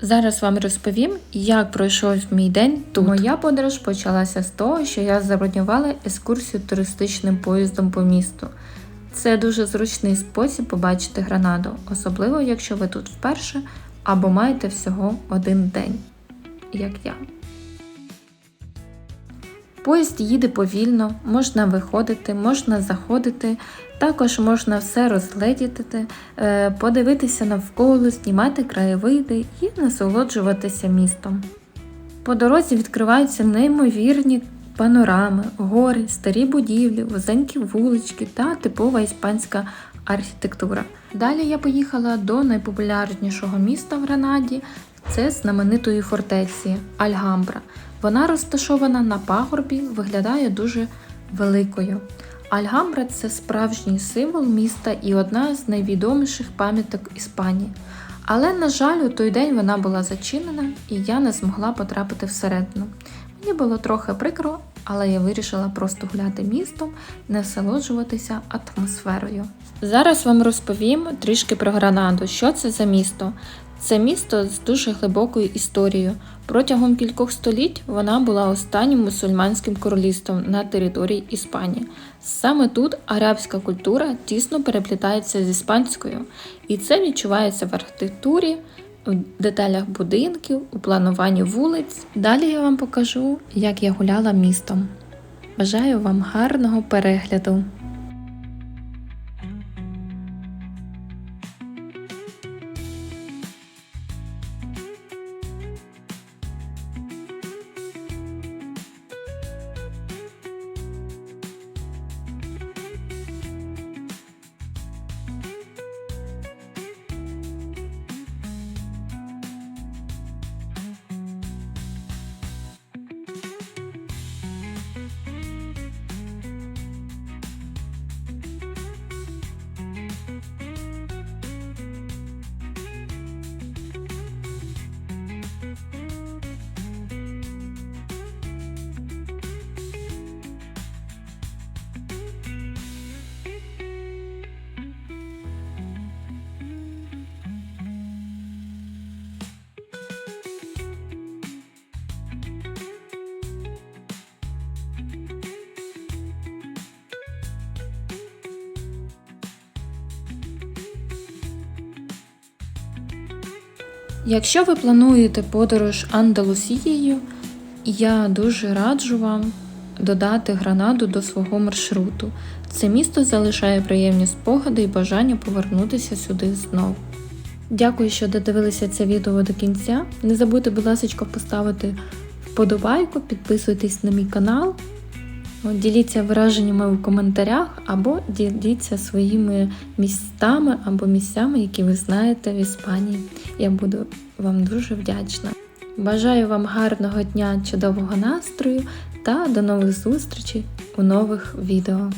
Зараз вам розповім, як пройшов мій день тут. Моя подорож почалася з того, що я забронювала екскурсію туристичним поїздом по місту. Це дуже зручний спосіб побачити Гранаду, особливо якщо ви тут вперше або маєте всього один день, як я. Поїзд їде повільно, можна виходити, можна заходити, також можна все розгледіти, е, подивитися навколо, знімати краєвиди і насолоджуватися містом. По дорозі відкриваються неймовірні панорами, гори, старі будівлі, вузенькі вулички та типова іспанська архітектура. Далі я поїхала до найпопулярнішого міста в Гранаді, це знаменитої фортеці Альгамбра. Вона розташована на пагорбі, виглядає дуже великою. Альгамбра це справжній символ міста і одна з найвідоміших пам'яток Іспанії. Але, на жаль, у той день вона була зачинена і я не змогла потрапити всередину. Мені було трохи прикро, але я вирішила просто гуляти містом, насолоджуватися атмосферою. Зараз вам розповім трішки про Гранаду. Що це за місто? Це місто з дуже глибокою історією. Протягом кількох століть вона була останнім мусульманським королівством на території Іспанії. Саме тут арабська культура тісно переплітається з іспанською, і це відчувається в архітектурі, в деталях будинків, у плануванні вулиць. Далі я вам покажу, як я гуляла містом. Бажаю вам гарного перегляду! Якщо ви плануєте подорож Андалусією, я дуже раджу вам додати Гранаду до свого маршруту. Це місто залишає приємні спогади і бажання повернутися сюди знову. Дякую, що додивилися це відео до кінця. Не забудьте, будь ласка, поставити вподобайку, підписуйтесь на мій канал. От, Діліться враженнями в коментарях або діліться своїми містами або місцями, які ви знаєте в Іспанії. Я буду вам дуже вдячна. Бажаю вам гарного дня, чудового настрою та до нових зустрічей у нових відео.